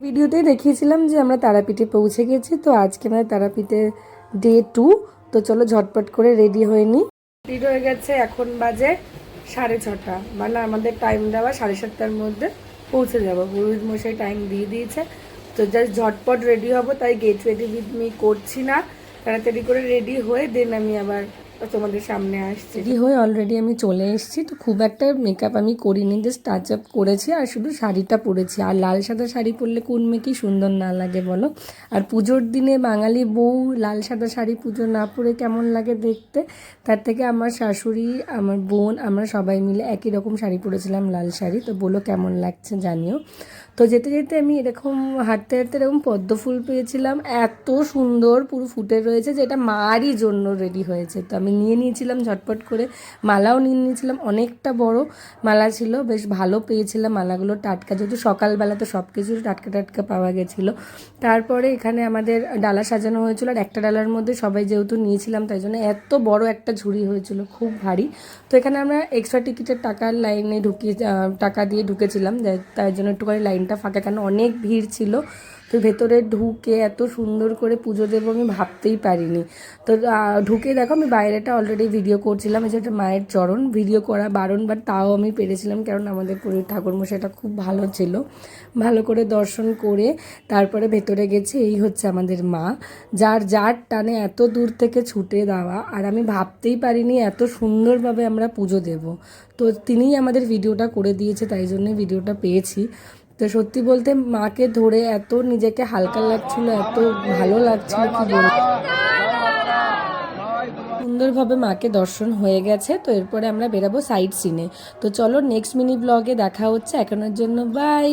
ভিডিওতেই দেখিয়েছিলাম যে আমরা তারাপীঠে পৌঁছে গেছি, তো আজকে আমাদের তারাপীঠে ডে টু তো চলো ঝটপট করে রেডি হয়ে নিই। রেডি হয়ে গেছে এখন বাজে সাড়ে ছটা। মানে আমাদের টাইম দেওয়া সাড়ে সাতটার মধ্যে পৌঁছে যাব। পুরোহিত মশাই টাইম দিয়ে দিয়েছে। তো জাস্ট ঝটপট রেডি হব, তাই গেট রেডি উইথ মি করছি না। তাড়াতাড়ি করে রেডি হয়ে দেন আমি আবার তোমাদের সামনে আসছি। রেডি হয়ে অলরেডি আমি চলে এসেছি, তো খুব একটা মেকআপ আমি করিনি জাস্ট টাচ আপ করেছি আর শুধু শাড়িটা পরেছি। আর লাল সাদা শাড়ি পরলে কোন মেয়েকেই সুন্দর না লাগে বলো? আর পুজোর দিনে বাঙালি বউ লাল সাদা শাড়ি পুজো না পরে কেমন লাগে দেখতে? তার থেকে আমার শাশুড়ি, আমার বোন, আমরা সবাই মিলে একই রকম শাড়ি পরেছিলাম লাল শাড়ি, তো বলো কেমন লাগছে জানিও। তো যেতে যেতে আমি এরকম হাঁটতে হাঁটতে এরকম পদ্ম ফুল পেয়েছিলাম, এত সুন্দর পুরো ফুটে রয়েছে যেটা মারই জন্য রেডি হয়েছে। তো আমি নিয়ে নিয়েছিলাম ঝটপট করে। মালাও নিয়ে নিয়েছিলাম, অনেকটা বড় মালা ছিল, বেশ ভালো পেয়েছিলাম মালাগুলো টাটকা। যেহেতু সকালবেলা তো সব কিছু টাটকা টাটকা পাওয়া গেছিল। তারপরে এখানে আমাদের ডালা সাজানো হয়েছিল আর একটা ডালার মধ্যে সবাই যেহেতু নিয়েছিলাম, তাই জন্য এত বড় একটা ঝুড়ি হয়েছিল, খুব ভারী। তো এখানে আমরা এক্সট্রা টিকিটের টাকার লাইনে ঢুকিয়ে টাকা দিয়ে ঢুকেছিলাম তাই জন্য একটুখানি লাইনটা ফাঁকা কেন অনেক ভিড় ছিল। তো ভেতরে ঢুকে এত সুন্দর করে পুজো দেবো আমি ভাবতেই পারিনি। তো ঢুকে দেখো আমি বাইরেটা অলরেডি ভিডিও করছিলাম এটা মায়ের চরণ ভিডিও করা বারণ বাট তাও আমি পেরেছিলাম কারণ আমাদের পুরীর ঠাকুরমশাইটা খুব ভালো ছিল। ভালো করে দর্শন করে তারপরে ভেতরে গেছি, এই হচ্ছে আমাদের মা। যার যার টানে এত দূর থেকে ছুটে দেওয়া, আর আমি ভাবতেই পারিনি এত সুন্দরভাবে আমরা পুজো দেব। তো তিনিই আমাদের ভিডিওটা করে দিয়েছে, তাই জন্য ভিডিওটা পেয়েছি। তো সত্যি বলতে মাকে ধরে এত নিজেকে হালকা লাগছিল, এত ভালো লাগছিল, কি বলব। সুন্দরভাবে মাকে দর্শন হয়ে গেছে, তো এরপরে আমরা বেরাবো সাইড সিনে তো চলো নেক্সট মিনি ব্লগে দেখা হচ্ছে। এখনের জন্য বাই